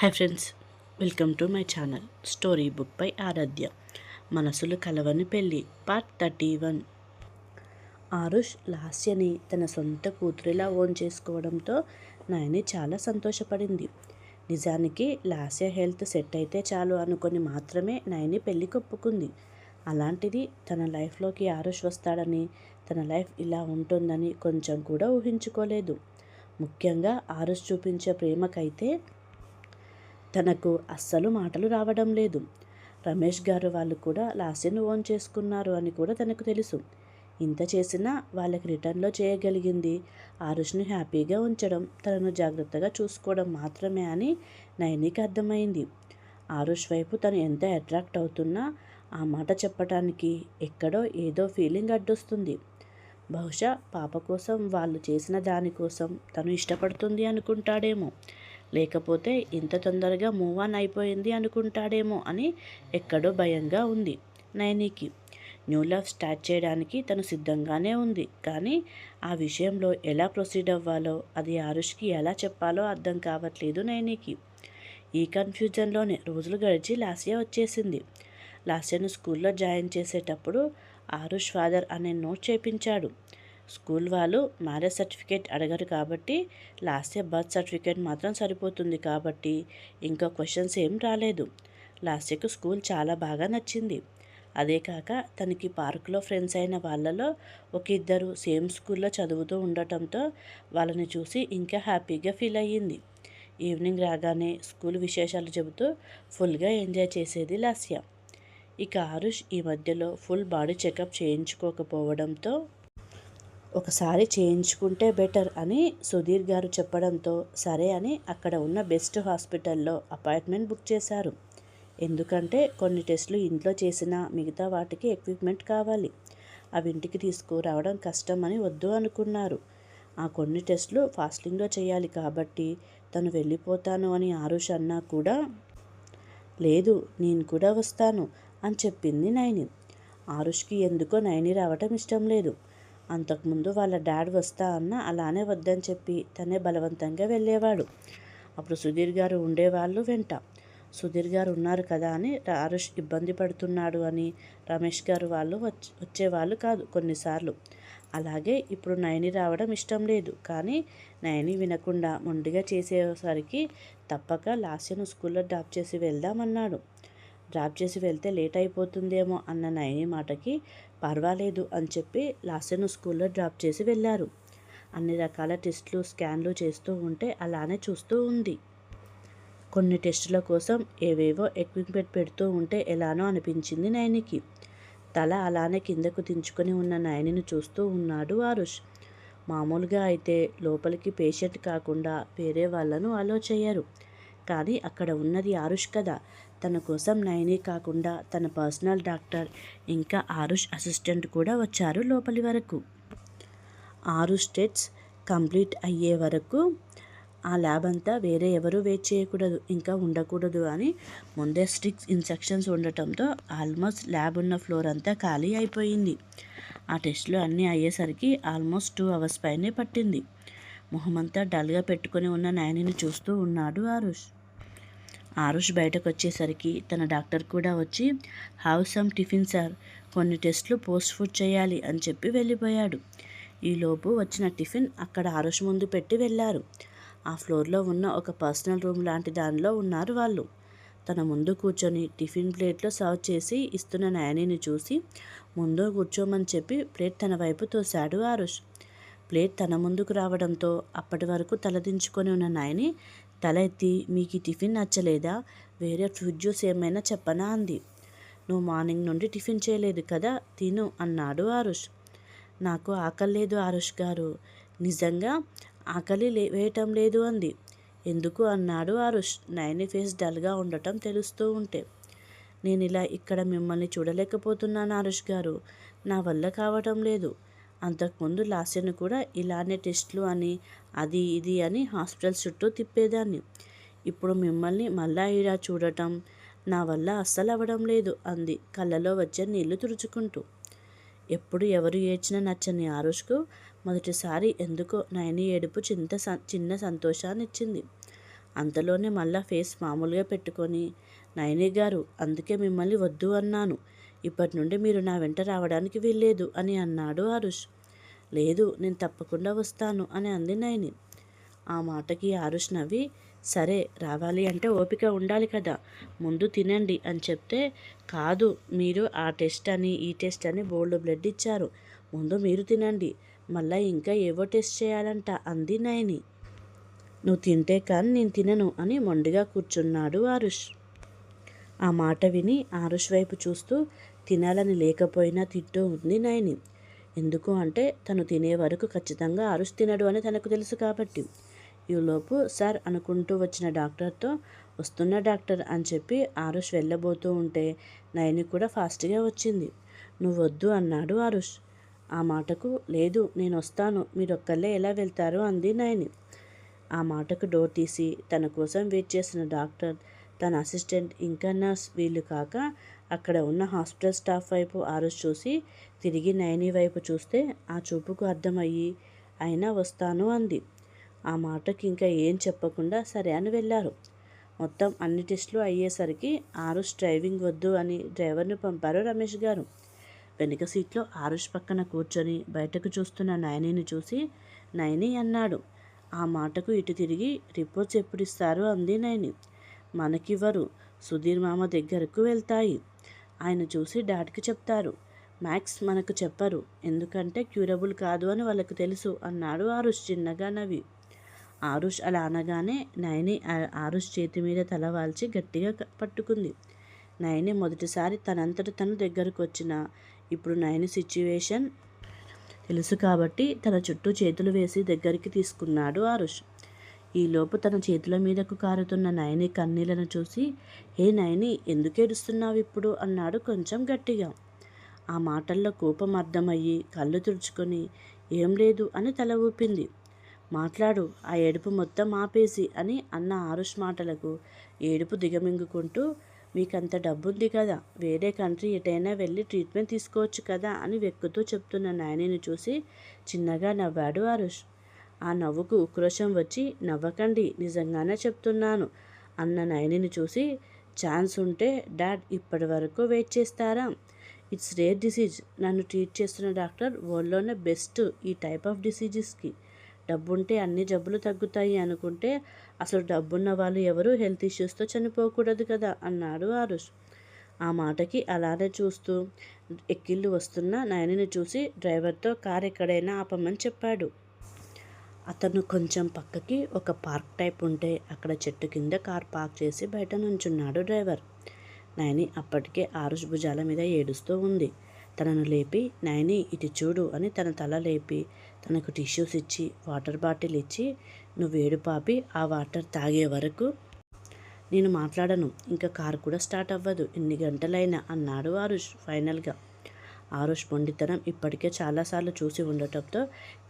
Hi friends welcome to my channel story book by Aaradhya మనసులు కలవని పెళ్ళి part thirty one. Aarush లాస్యని తన సొంత కూతురిలా ఓన్ చేసుకోవడంతో నాయని చాలా సంతోషపడింది. నిజానికి లాస్య హెల్త్ సెట్ అయితే చాలు అనుకొని మాత్రమే నాయని పెళ్ళి కొప్పుకుంది. అలాంటిది తన లైఫ్లోకి ఆరుష్ వస్తాడని తన లైఫ్ ఇలా ఉంటుందని కొంచెం కూడా ఊహించుకోలేదు. ముఖ్యంగా ఆరుష్ చూపించే ప్రేమకైతే తనకు అస్సలు మాటలు రావడం లేదు. రమేష్ గారు వాళ్ళు కూడా లాస్యను ఓన్ చేసుకున్నారు అని కూడా తనకు తెలుసు. ఇంత చేసినా వాళ్ళకి రిటర్న్లో చేయగలిగింది. ఆరుష్ని హ్యాపీగా ఉంచడం తనను జాగ్రత్తగా చూసుకోవడం మాత్రమే అని నయనికి అర్థమైంది. ఆరుష్ వైపు తను ఎంత అట్రాక్ట్ అవుతున్నా ఆ మాట చెప్పటానికి ఎక్కడో ఏదో ఫీలింగ్ అడ్డొస్తుంది. బహుశా పాప కోసం వాళ్ళు చేసిన దానికోసం తను ఇష్టపడుతుంది అనుకుంటాడేమో. లేకపోతే ఇంత తొందరగా మూవ్ ఆన్ అయిపోయింది అనుకుంటాడేమో అని ఎక్కడో భయంగా ఉంది నయనికి. న్యూ లవ్ స్టార్ట్ చేయడానికి తను సిద్ధంగానే ఉంది. కానీ ఆ విషయంలో ఎలా ప్రొసీడ్ అవ్వాలో అది ఆరుష్కి ఎలా చెప్పాలో అర్థం కావట్లేదు నయనికి. ఈ కన్ఫ్యూజన్లోనే రోజులు గడిచి లాస్య వచ్చేసింది. లాస్యను స్కూల్లో జాయిన్ చేసేటప్పుడు ఆరుష్ ఫాదర్ అనే నోట్ చేపించాడు. స్కూల్ వాళ్ళు మ్యారేజ్ సర్టిఫికేట్ అడగరు కాబట్టి లాస్ట్ ఇయర్ బర్త్ సర్టిఫికేట్ మాత్రం సరిపోతుంది కాబట్టి ఇంకా క్వశ్చన్స్ ఏం రాలేదు. లాస్ట్ ఇయర్కు స్కూల్ చాలా బాగా నచ్చింది. అదే కాక తనకి పార్కులో ఫ్రెండ్స్ అయిన వాళ్ళలో ఒక ఇద్దరు సేమ్ స్కూల్లో చదువుతూ ఉండటంతో వాళ్ళని చూసి ఇంకా హ్యాపీగా ఫీల్ అయ్యింది. ఈవినింగ్ రాగానే స్కూల్ విశేషాలు చెబుతూ ఫుల్గా ఎంజాయ్ చేసేది లాస్య. ఇక ఆరుష్ ఈ మధ్యలో ఫుల్ బాడీ చెకప్ చేయించుకోకపోవడంతో ఒకసారి చేయించుకుంటే బెటర్ అని సుధీర్ గారు చెప్పడంతో సరే అని అక్కడ ఉన్న బెస్ట్ హాస్పిటల్లో అపాయింట్మెంట్ బుక్ చేశారు. ఎందుకంటే కొన్ని టెస్టులు ఇంట్లో చేసిన మిగతా వాటికి ఎక్విప్మెంట్ కావాలి. అవి ఇంటికి తీసుకురావడం కష్టం అని వద్దు అనుకున్నారు. ఆ కొన్ని టెస్టులు ఫాస్టింగ్లో చేయాలి కాబట్టి తను వెళ్ళిపోతాను అని ఆరుష్ అన్నా కూడా లేదు నేను కూడా వస్తాను అని చెప్పింది నైని. ఆరుష్కి ఎందుకో నైని రావటం ఇష్టం లేదు. అంతకుముందు వాళ్ళ డాడ్ వస్తా అన్న అలానే వద్దని చెప్పి తనే బలవంతంగా వెళ్ళేవాడు. అప్పుడు సుధీర్ గారు ఉండేవాళ్ళు వెంట. సుధీర్ గారు ఉన్నారు కదా అని ఆరుష్ ఇబ్బంది పడుతున్నాడు అని రమేష్ గారు వాళ్ళు వచ్చి వచ్చేవాళ్ళు కాదు కొన్నిసార్లు. అలాగే ఇప్పుడు నయని రావడం ఇష్టం లేదు. కానీ నయని వినకుండా మొండిగా చేసేసరికి తప్పక లాస్యను స్కూల్లో డ్రాప్ చేసి వెళ్దామన్నాడు. డ్రాప్ చేసి వెళ్తే లేట్ అయిపోతుందేమో అన్న నయని మాటకి పర్వాలేదు అని చెప్పి లాస్యను స్కూల్లో డ్రాప్ చేసి వెళ్ళారు. అన్ని రకాల టెస్టులు స్కాన్లు చేస్తూ ఉంటే అలానే చూస్తూ ఉంది. కొన్ని టెస్టుల కోసం ఏవేవో ఎక్విప్మెంట్ పెడుతూ ఉంటే ఎలానో అనిపించింది నయనికి. తల అలానే కిందకు దించుకొని ఉన్న నయనిని చూస్తూ ఉన్నాడు ఆరుష్. మామూలుగా అయితే లోపలికి పేషెంట్ కాకుండా వేరే వాళ్ళను అలో చేయరు. కానీ అక్కడ ఉన్నది ఆరుష్ కదా. తన కోసం నయని కాకుండా తన పర్సనల్ డాక్టర్ ఇంకా ఆరుష్ అసిస్టెంట్ కూడా వచ్చారు లోపలి వరకు. ఆరుష్ స్టెట్స్ కంప్లీట్ అయ్యే వరకు ఆ ల్యాబ్ అంతా వేరే ఎవరు వెయిట్ చేయకూడదు ఇంకా ఉండకూడదు అని ముందే స్ట్రిక్ట్ ఇన్స్ట్రక్షన్స్ ఉండటంతో ఆల్మోస్ట్ ల్యాబ్ ఉన్న ఫ్లోర్ అంతా ఖాళీ అయిపోయింది. ఆ టెస్ట్లు అన్నీ అయ్యేసరికి ఆల్మోస్ట్ టూ అవర్స్ పైనే పట్టింది. మొహమంతా డల్గా పెట్టుకొని ఉన్న నాయనిని చూస్తూ ఉన్నాడు ఆరుష్. ఆరుష్ బయటకు వచ్చేసరికి తన డాక్టర్ కూడా వచ్చి హౌ సమ్ టిఫిన్ సార్. కొన్ని టెస్ట్లు పోస్ట్ ఫుడ్ చేయాలి అని చెప్పి వెళ్ళిపోయాడు. ఈలోపు వచ్చిన టిఫిన్ అక్కడ ఆరుష్ ముందు పెట్టి వెళ్ళారు. ఆ ఫ్లోర్లో ఉన్న ఒక పర్సనల్ రూమ్ లాంటి దానిలో ఉన్నారు వాళ్ళు. తన ముందు కూర్చొని టిఫిన్ ప్లేట్లో సర్వ్ చేసి ఇస్తున్న నయనిని చూసి ముందు కూర్చోమని చెప్పి ప్లేట్ తన వైపు తోశాడు ఆరుష్. ప్లేట్ తన ముందుకు రావడంతో అప్పటి వరకు తలదించుకొని ఉన్న నాయని తల ఎత్తి మీకు ఈ టిఫిన్ నచ్చలేదా? వేరే ఫ్రూట్ జ్యూస్ ఏమైనా చెప్పనా? అంది. నువ్వు మార్నింగ్ నుండి టిఫిన్ చేయలేదు కదా తిను అన్నాడు ఆరుష్. నాకు ఆకలి లేదు ఆరుష్ గారు. నిజంగా ఆకలి లే వేయటం లేదు అంది. ఎందుకు? అన్నాడు ఆరుష్. నైని ఫేస్ డల్గా ఉండటం తెలుస్తూ ఉంటే. నేను ఇలా ఇక్కడ మిమ్మల్ని చూడలేకపోతున్నాను ఆరుష్ గారు. నా వల్ల కావటం లేదు. అంతకుముందు లాస్యను కూడా ఇలానే టెస్ట్లు అని అది ఇది అని హాస్పిటల్ చుట్టూ తిప్పేదాన్ని. ఇప్పుడు మిమ్మల్ని మళ్ళా ఇలా చూడటం నా వల్ల అస్సలు అవ్వడం లేదు అంది కళ్ళలో వచ్చే నీళ్ళు తుడుచుకుంటూ. ఎప్పుడు ఎవరు ఏడ్చినా నచ్చని ఆరుష్కు మొదటిసారి ఎందుకో నయని ఏడుపు చింత చిన్న సంతోషాన్ని ఇచ్చింది అంతలోనే మళ్ళా ఫేస్ మామూలుగా పెట్టుకొని నయని గారు అందుకే మిమ్మల్ని వద్దు అన్నాను. ఇప్పటి నుండి మీరు నా వెంట రావడానికి వీల్లేదు అని అన్నాడు ఆరుష్. లేదు నేను తప్పకుండా వస్తాను అని అంది నయని. ఆ మాటకి ఆరుష్ నవ్వి సరే రావాలి అంటే ఓపిక ఉండాలి కదా ముందు తినండి అని చెప్తే కాదు మీరు ఆ టెస్ట్ అని ఈ టెస్ట్ అని బోల్డ్ బ్లడ్ ఇచ్చారు. ముందు మీరు తినండి మళ్ళీ ఇంకా ఏవో టెస్ట్ చేయాలంట అంది నయని. నువ్వు తింటే కానీ నేను తినను అని మొండిగా కూర్చున్నాడు ఆరుష్. ఆ మాట విని ఆరుష్ వైపు చూస్తూ తినాలని లేకపోయినా తింటూ ఉంది నయని. ఎందుకు అంటే తను తినే వరకు ఖచ్చితంగా ఆరుష్ తినడు అని తనకు తెలుసు కాబట్టి. ఈలోపు సార్ అనుకుంటూ వచ్చిన డాక్టర్తో వస్తున్న డాక్టర్ అని చెప్పి ఆరుష్ వెళ్ళబోతూ ఉంటే నయని కూడా ఫాస్ట్గా వచ్చింది. నువ్వు వద్దు అన్నాడు ఆరుష్. ఆ మాటకు లేదు నేను వస్తాను. మీరు ఒక్కళ్ళే ఎలా వెళ్తారు అంది నయని. ఆ మాటకు డోర్ తీసి తన కోసం వెయిట్ చేసిన డాక్టర్ తన అసిస్టెంట్ ఇంకా నర్స్ వీళ్ళు కాక అక్కడ ఉన్న హాస్పిటల్ స్టాఫ్ వైపు ఆరుష్ చూసి తిరిగి నయని వైపు చూస్తే ఆ చూపుకు అర్థమయ్యి అయినా వస్తాను అంది. ఆ మాటకి ఇంకా ఏం చెప్పకుండా సరే అని వెళ్ళారు. మొత్తం అన్ని టెస్టులు అయ్యేసరికి ఆరుష్ డ్రైవింగ్ వద్దు అని డ్రైవర్ను పంపారు రమేష్ గారు. వెనుక సీట్లో ఆరుష్ పక్కన కూర్చొని బయటకు చూస్తున్న నయనిని చూసి నయని అన్నాడు. ఆ మాటకు ఇటు తిరిగి రిపోర్ట్స్ ఎప్పుడు ఇస్తారు? అంది నయని. మనకివ్వరు. సుధీర్ మామ దగ్గరకు వెళ్తాయి. ఆయన చూసి డాడ్కి చెప్తారు. మ్యాక్స్ మనకు చెప్పరు. ఎందుకంటే క్యూరబుల్ కాదు అని వాళ్ళకు తెలుసు అన్నాడు ఆరుష్ చిన్నగా నవ్వి. ఆరుష్ అలా అనగానే నయని ఆరుష్ చేతి మీద తల వాల్చి గట్టిగా పట్టుకుంది. నయని మొదటిసారి తనంతట తన దగ్గరకు వచ్చిన ఇప్పుడు నయని సిచ్యువేషన్ తెలుసు కాబట్టి తన చుట్టూ చేతులు వేసి దగ్గరికి తీసుకున్నాడు ఆరుష్. ఈలోపు తన చేతుల మీదకు కారుతున్న నయని కన్నీళ్ళను చూసి హే నయని ఎందుకు ఏడుస్తున్నావు ఇప్పుడు? అన్నాడు కొంచెం గట్టిగా. ఆ మాటల్లో కోపం అర్థమయ్యి కళ్ళు తుడుచుకొని ఏం లేదు అని తల ఊపింది. మాట్లాడు ఆ ఏడుపు మొత్తం ఆపేసి అని అన్న ఆరుష్ మాటలకు ఏడుపు దిగమింగుకుంటూ మీకంత డబ్బుంది కదా వేరే కంట్రీ ఎటైనా వెళ్ళి ట్రీట్మెంట్ తీసుకోవచ్చు కదా అని వెక్కుతూ చెప్తున్న నాయనిని చూసి చిన్నగా నవ్వాడు ఆరుష్. ఆ నవ్వుకు ఉక్రోషం వచ్చి నవ్వకండి నిజంగానే చెప్తున్నాను అన్న నయనిని చూసి ఛాన్స్ ఉంటే డాడ్ ఇప్పటి వరకు వెయిట్ చేస్తారా? It's rare disease. నన్ను ట్రీట్ చేస్తున్న డాక్టర్ వరల్డ్లోనే బెస్ట్ ఈ టైప్ ఆఫ్ డిసీజెస్కి. డబ్బుంటే అన్ని జబ్బులు తగ్గుతాయి అనుకుంటే అసలు డబ్బున్న వాళ్ళు ఎవరు హెల్త్ ఇష్యూస్తో చనిపోకూడదు కదా అన్నాడు ఆరుష్. ఆ మాటకి అలానే చూస్తూ ఎక్కిళ్ళు వస్తున్న నయనిని చూసి డ్రైవర్తో కార్ ఎక్కడైనా ఆపమని చెప్పాడు. అతను కొంచెం పక్కకి ఒక పార్క్ టైప్ ఉంటే అక్కడ చెట్టు కింద కార్ పార్క్ చేసి బయట నుంచున్నాడు డ్రైవర్. నయని అప్పటికే ఆరుష్ భుజాల మీద ఏడుస్తూ ఉంది. తనను లేపి నయని ఇది చూడు అని తన తల లేపి తనకు టిష్యూస్ ఇచ్చి వాటర్ బాటిల్ ఇచ్చి నువ్వు ఏడు పాపి ఆ వాటర్ తాగే వరకు నేను మాట్లాడను. ఇంకా కారు కూడా స్టార్ట్ అవ్వదు. ఎన్ని గంటలైనా అన్నాడు ఆరుష్ ఫైనల్గా. ఆరుష్ మొండితనం ఇప్పటికే చాలాసార్లు చూసి ఉండటంతో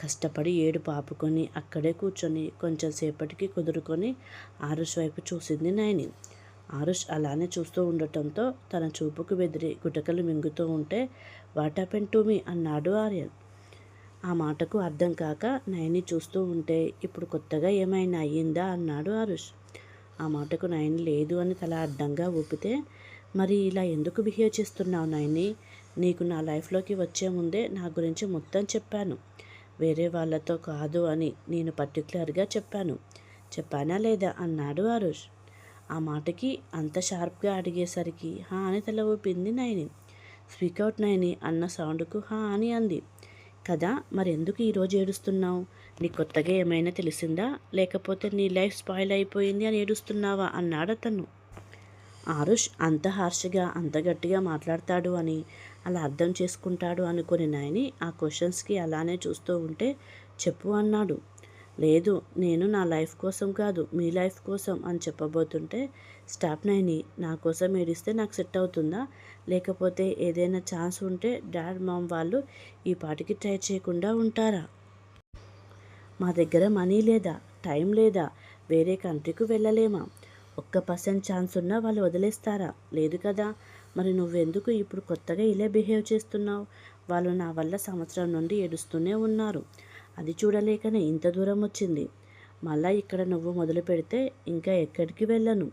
కష్టపడి ఏడు పాపుకొని అక్కడే కూర్చొని కొంచెం సేపటికి కుదురుకొని ఆరుష్ వైపు చూసింది నయని. ఆరుష్ అలానే చూస్తూ ఉండటంతో తన చూపుకు బెదిరి గుటకలు మింగుతూ ఉంటే వాటాపెన్ టు మీ? అన్నాడు ఆర్యన్. ఆ మాటకు అర్థం కాక నయని చూస్తూ ఉంటే ఇప్పుడు కొత్తగా ఏమైనా అయ్యిందా? అన్నాడు ఆరుష్. ఆ మాటకు నయని లేదు అని తల అడ్డంగా ఊపితే మరి ఇలా ఎందుకు బిహేవ్ చేస్తున్నావు నయని? నీకు నా లైఫ్లోకి వచ్చే ముందే నా గురించి మొత్తం చెప్పాను. వేరే వాళ్ళతో కాదు అని నేను పర్టికులర్గా చెప్పాను. చెప్పానా లేదా? అన్నాడు ఆరుష్. ఆ మాటకి అంత షార్ప్గా అడిగేసరికి హా అని తల ఊపింది నయని. స్పీకౌట్ నయని అన్న సౌండ్కు హా అని అంది. కదా మరెందుకు ఈరోజు ఏడుస్తున్నావు? నీ కొత్తగా ఏమైనా తెలిసిందా? లేకపోతే నీ లైఫ్ స్పాయిల్ అయిపోయింది అని ఏడుస్తున్నావా? అన్నాడు అతను ఆరుష్ అంత హార్ష్గా అంత గట్టిగా మాట్లాడతాడు అని అలా అర్థం చేసుకుంటాడు అనుకుని నాయని ఆ క్వశ్చన్స్కి అలానే చూస్తూ ఉంటే చెప్పు అన్నాడు. లేదు నేను నా లైఫ్ కోసం కాదు మీ లైఫ్ కోసం అని చెప్పబోతుంటే స్టాప్ నైని నా కోసం ఏడిస్తే నాకు సెట్ అవుతుందా? లేకపోతే ఏదైనా ఛాన్స్ ఉంటే డాడ్ మామ్ వాళ్ళు ఈ పాటికి ట్రై చేయకుండా ఉంటారా? మా దగ్గర మనీ లేదా టైం లేదా వేరే కంట్రీకి వెళ్ళలేమా? ఒక్క పర్సెంట్ ఛాన్స్ ఉన్నా వాళ్ళు వదిలేస్తారా? లేదు కదా. మరి నువ్వెందుకు ఇప్పుడు కొత్తగా ఇలా బిహేవ్ చేస్తున్నావు? వాళ్ళు నా వల్ల సంవత్సరం నుండి ఏడుస్తూనే ఉన్నారు. అది చూడలేకనే ఇంత దూరం వచ్చింది. మళ్ళా ఇక్కడ నువ్వు మొదలు పెడితే ఇంకా ఎక్కడికి వెళ్ళను?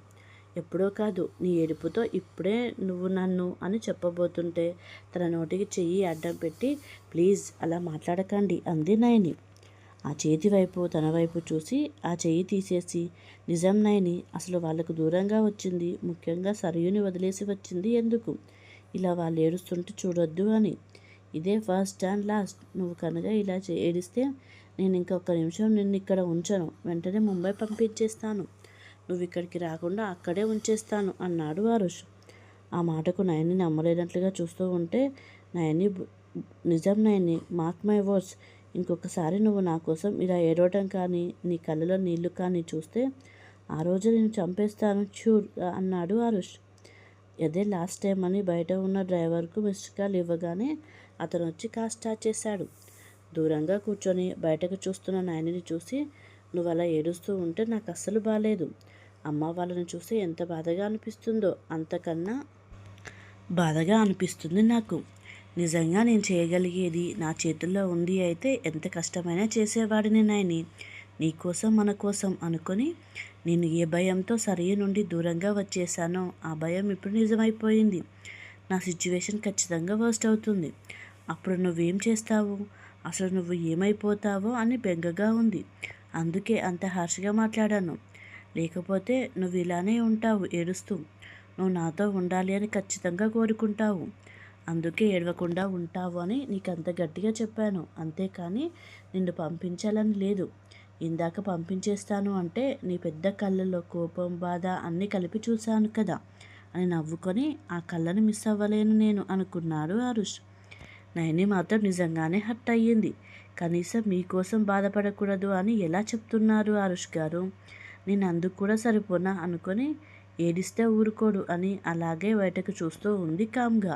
ఎప్పుడో కాదు నీ ఏడుపుతో ఇప్పుడే నువ్వు నన్ను అని చెప్పబోతుంటే తన నోటికి చెయ్యి అడ్డం పెట్టి ప్లీజ్ అలా మాట్లాడకండి అంది నయని. ఆ చేతి వైపు తన వైపు చూసి ఆ చెయ్యి తీసేసి నిజం నయని అసలు వాళ్ళకు దూరంగా వచ్చింది ముఖ్యంగా సరయుని వదిలేసి వచ్చింది ఎందుకు? ఇలా వాళ్ళు ఏడుస్తుంటే చూడొద్దు అని. ఇదే ఫస్ట్ అండ్ లాస్ట్. నువ్వు కనుక ఇలా ఏడిస్తే నేను ఇంకొక నిమిషం నిన్ను ఇక్కడ ఉంచను. వెంటనే ముంబై పంపించేస్తాను. నువ్వు ఇక్కడికి రాకుండా అక్కడే ఉంచేస్తాను అన్నాడు ఆరుష్. ఆ మాటకు నయని నమ్మలేనట్లుగా చూస్తూ ఉంటే నయని నిజం నయని మార్క్ మై వర్డ్స్ ఇంకొకసారి నువ్వు నా కోసం ఇలా ఏడవటం కానీ నీ కళ్ళలో నీళ్ళు కానీ చూస్తే ఆ రోజు నేను చంపేస్తాను చూర్ అన్నాడు ఆరుష్. అదే లాస్ట్ టైం అని బయట ఉన్న డ్రైవర్కు మిస్డ్ కాల్ ఇవ్వగానే అతను వచ్చి కార్ స్టార్ట్ చేశాడు. దూరంగా కూర్చొని బయటకు చూస్తున్న నాయనని చూసి నువ్వు అలా ఏడుస్తూ ఉంటే నాకు అస్సలు బాగాలేదు అమ్మ వాళ్ళని చూస్తే ఎంత బాధగా అనిపిస్తుందో అంతకన్నా బాధగా అనిపిస్తుంది నాకు. నిజంగా నేను చేయగలిగేది నా చేతుల్లో ఉంది అయితే ఎంత కష్టమైనా చేసేవాడిని నాయని. నీకోసం మన కోసం అనుకొని నేను ఏ భయంతో సరియ నుండి దూరంగా వచ్చేసానో ఆ భయం ఇప్పుడు నిజమైపోయింది. నా సిచ్యువేషన్ ఖచ్చితంగా వర్స్ట్ అవుతుంది. అప్పుడు నువ్వేం చేస్తావు? అసలు నువ్వు ఏమైపోతావో అని బెంగగా ఉంది. అందుకే అంత హార్ష్గా మాట్లాడాను. లేకపోతే నువ్వు ఇలానే ఉంటావు ఏడుస్తూ. నువ్వు నాతో ఉండాలి అని ఖచ్చితంగా కోరుకుంటావు. అందుకే ఏడవకుండా ఉంటావు అని నీకు అంత గట్టిగా చెప్పాను. అంతేకాని నిన్ను పంపించాలని లేదు. ఇందాక పంపించేస్తాను అంటే నీ పెద్ద కళ్ళలో కోపం బాధ అన్నీ కలిపి చూశాను కదా అని నవ్వుకొని ఆ కళ్ళను మిస్ అవ్వలేను నేను అనుకున్నాడు అరుష్ నయని మాత్రం నిజంగానే హర్ట్ అయ్యింది. కనీసం మీకోసం బాధపడకూడదు అని ఎలా చెప్తున్నారు అరుష్ గారు? నేను అందుకు కూడా సరిపోనా అనుకొని ఏడిస్తే ఊరుకోడు అని అలాగే బయటకు చూస్తూ ఉంది కామ్గా.